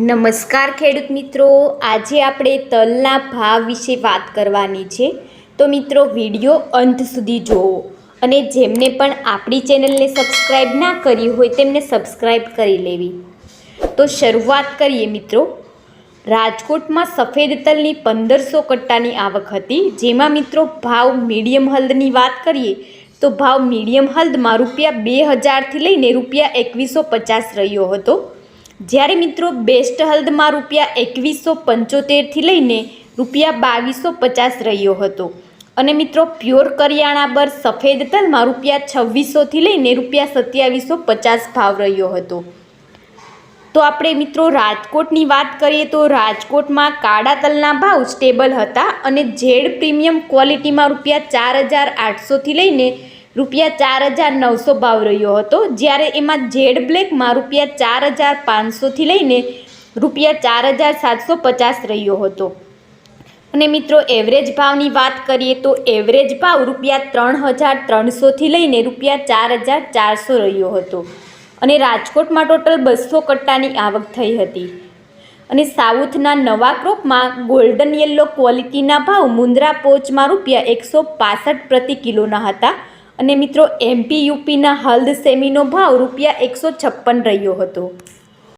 નમસ્કાર ખેડૂત મિત્રો. આજે આપણે તલના ભાવ વિશે વાત કરવાની છે. તો મિત્રો, વીડિયો અંત સુધી જુઓ અને જેમને પણ આપણી ચેનલને સબસ્ક્રાઈબ ના કરી હોય તેમને સબસ્ક્રાઈબ કરી લેવી. તો શરૂઆત કરીએ મિત્રો. રાજકોટમાં સફેદ તલની પંદરસો કટ્ટાની આવક હતી. જેમાં મિત્રો, ભાવ મીડિયમ હલ્દની વાત કરીએ, તો ભાવ મીડિયમ હલ્દમાં રૂપિયા બે હજારથી લઈને રૂપિયા એકવીસો પચાસ રહ્યો હતો. જ્યારે મિત્રો બેસ્ટ હલ્દમાં રૂપિયા એકવીસો પંચોતેરથી લઈને રૂપિયા બાવીસો પચાસ રહ્યો હતો. અને મિત્રો પ્યોર કરિયાણા બર સફેદ તલમાં રૂપિયા છવ્વીસોથી લઈને રૂપિયા સત્યાવીસો પચાસ ભાવ રહ્યો હતો. તો આપણે મિત્રો રાજકોટની વાત કરીએ તો રાજકોટમાં કાળા તલના ભાવ સ્ટેબલ હતા અને ઝેડ પ્રીમિયમ ક્વોલિટીમાં રૂપિયા ચાર હજાર આઠસોથી લઈને રૂપિયા ચાર હજાર નવસો ભાવ રહ્યો હતો. જ્યારે એમાં ઝેડ બ્લેકમાં રૂપિયા ચાર હજાર પાંચસોથી લઈને રૂપિયા ચાર હજાર સાતસો પચાસ રહ્યો હતો. અને મિત્રો એવરેજ ભાવની વાત કરીએ તો એવરેજ ભાવ રૂપિયા ત્રણ હજાર ત્રણસોથી લઈને રૂપિયા ચાર હજાર ચારસો રહ્યો હતો. અને રાજકોટમાં ટોટલ બસો કટ્ટાની આવક થઈ હતી. અને સાઉથના નવા ક્રોપમાં ગોલ્ડન યલો ક્વોલિટીના ભાવ મુન્દ્રા પોચમાં રૂપિયા એકસો પાસઠ પ્રતિ કિલોના હતા. અને મિત્રો એમપી યુપીના હલ્દ સેમીનો ભાવ રૂપિયા એકસો છપ્પન રહ્યો હતો.